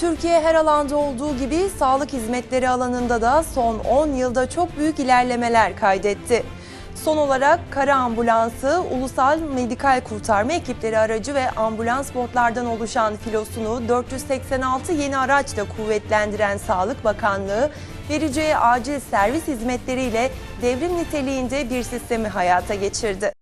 Türkiye her alanda olduğu gibi sağlık hizmetleri alanında da son 10 yılda çok büyük ilerlemeler kaydetti. Son olarak kara ambulansı, ulusal medikal kurtarma ekipleri aracı ve ambulans botlardan oluşan filosunu 486 yeni araçla kuvvetlendiren Sağlık Bakanlığı, vereceği acil servis hizmetleriyle devrim niteliğinde bir sistemi hayata geçirdi.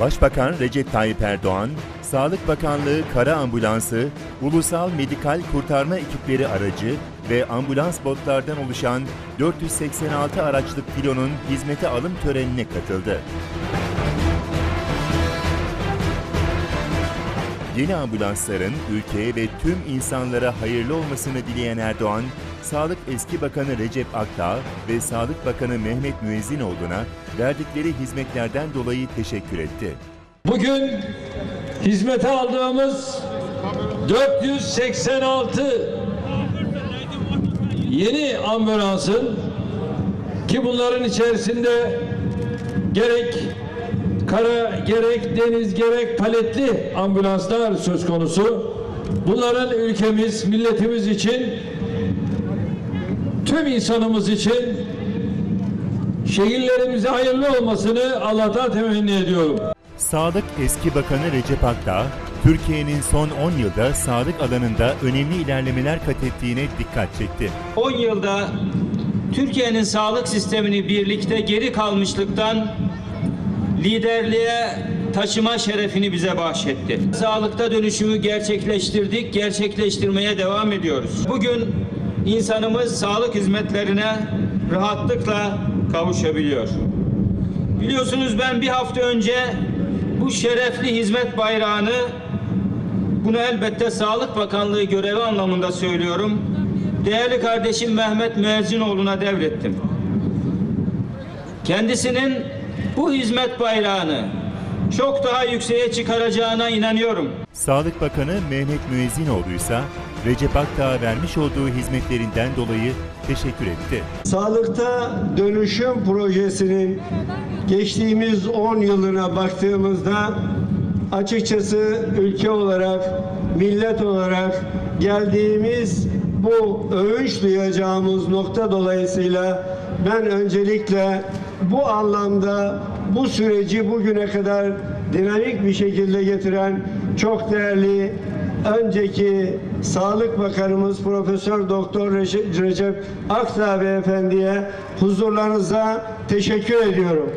Başbakan Recep Tayyip Erdoğan, Sağlık Bakanlığı Kara Ambulansı, Ulusal Medikal Kurtarma Ekipleri aracı ve ambulans botlardan oluşan 486 araçlık filonun hizmete alım törenine katıldı. Yeni ambulansların ülkeye ve tüm insanlara hayırlı olmasını dileyen Erdoğan, Sağlık Eski Bakanı Recep Akdağ ve Sağlık Bakanı Mehmet Müezzinoğlu'na verdikleri hizmetlerden dolayı teşekkür etti. Bugün hizmete aldığımız 486 yeni ambulansın ki bunların içerisinde gerek kara gerek deniz gerek paletli ambulanslar söz konusu. Bunların ülkemiz, milletimiz için tüm insanımız için şehirlerimize hayırlı olmasını Allah'tan temenni ediyorum. Sağlık Eski Bakanı Recep Akdağ, Türkiye'nin son 10 yılda sağlık alanında önemli ilerlemeler kat ettiğine dikkat çekti. 10 yılda Türkiye'nin sağlık sistemini birlikte geri kalmışlıktan liderliğe taşıma şerefini bize bahşetti. Sağlıkta dönüşümü gerçekleştirdik, gerçekleştirmeye devam ediyoruz. Bugün insanımız sağlık hizmetlerine rahatlıkla kavuşabiliyor. Biliyorsunuz ben bir hafta önce bu şerefli hizmet bayrağını bunu elbette Sağlık Bakanlığı görevi anlamında söylüyorum. Değerli kardeşim Mehmet Müezzinoğlu'na devrettim. Kendisinin bu hizmet bayrağını çok daha yükseğe çıkaracağına inanıyorum. Sağlık Bakanı Mehmet Müezzinoğlu ise Recep Akdağ'a vermiş olduğu hizmetlerinden dolayı teşekkür etti. Sağlıkta dönüşüm projesinin geçtiğimiz 10 yılına baktığımızda açıkçası ülke olarak, millet olarak geldiğimiz bu övünç duyacağımız nokta dolayısıyla ben öncelikle bu anlamda bu süreci bugüne kadar dinamik bir şekilde getiren çok değerli önceki Sağlık Bakanımız Profesör Doktor Recep Akdağ Beyefendi'ye huzurlarınıza teşekkür ediyorum.